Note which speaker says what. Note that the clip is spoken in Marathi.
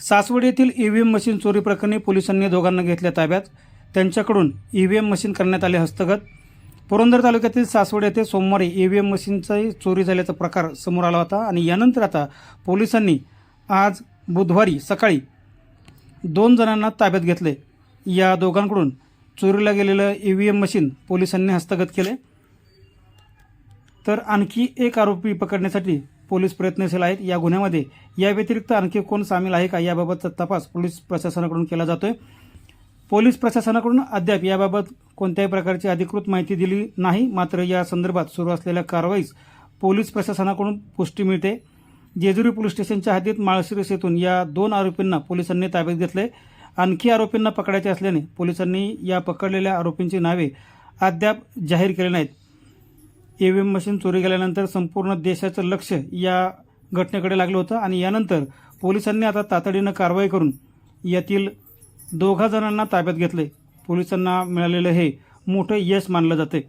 Speaker 1: सासवड येथील ई व्ही एम मशीन चोरी प्रकरणी पोलिसांनी दोघांना घेतल्या ताब्यात. त्यांच्याकडून ई व्ही एम मशीन करण्यात आले हस्तगत. पुरंदर तालुक्यातील सासवड येथे सोमवारी ई व्ही एम मशीनचाही चोरी झाल्याचा प्रकार समोर आला होता आणि यानंतर आता पोलिसांनी आज बुधवारी सकाळी दोन जणांना ताब्यात घेतले. या दोघांकडून चोरीला गेलेलं ई व्ही एम मशीन पोलिसांनी हस्तगत केले. तर आणखी एक आरोपी पकडण्यासाठी पोलीस प्रयत्नशील आहेत. या गुन्ह्यामध्ये या व्यतिरिक्त आणखी कोण सामील आहे का याबाबतचा तपास पोलीस प्रशासनाकडून केला जातोय. पोलीस प्रशासनाकडून अद्याप याबाबत कोणत्याही प्रकारची अधिकृत माहिती दिली नाही. मात्र या संदर्भात सुरू असलेल्या कारवाईस पोलीस प्रशासनाकडून पुष्टी मिळते. जेजुरी पोलीस स्टेशनच्या हद्दीत माळशिरस येथून या दोन आरोपींना पोलिसांनी ताब्यात घेतले आणखी आरोपींना पकडायचे असल्याने पोलिसांनी या पकडलेल्या आरोपींची नावे अद्याप जाहीर केली नाहीत. ईव्हीएम एम मशीन चोरी गेल्यानंतर संपूर्ण देशाचं लक्ष या घटनेकडे लागलं होतं आणि यानंतर पोलिसांनी आता तातडीनं कारवाई करून यातील दोघा जणांना ताब्यात घेतले पोलिसांना मिळालेलं हे मोठं यश मानलं जाते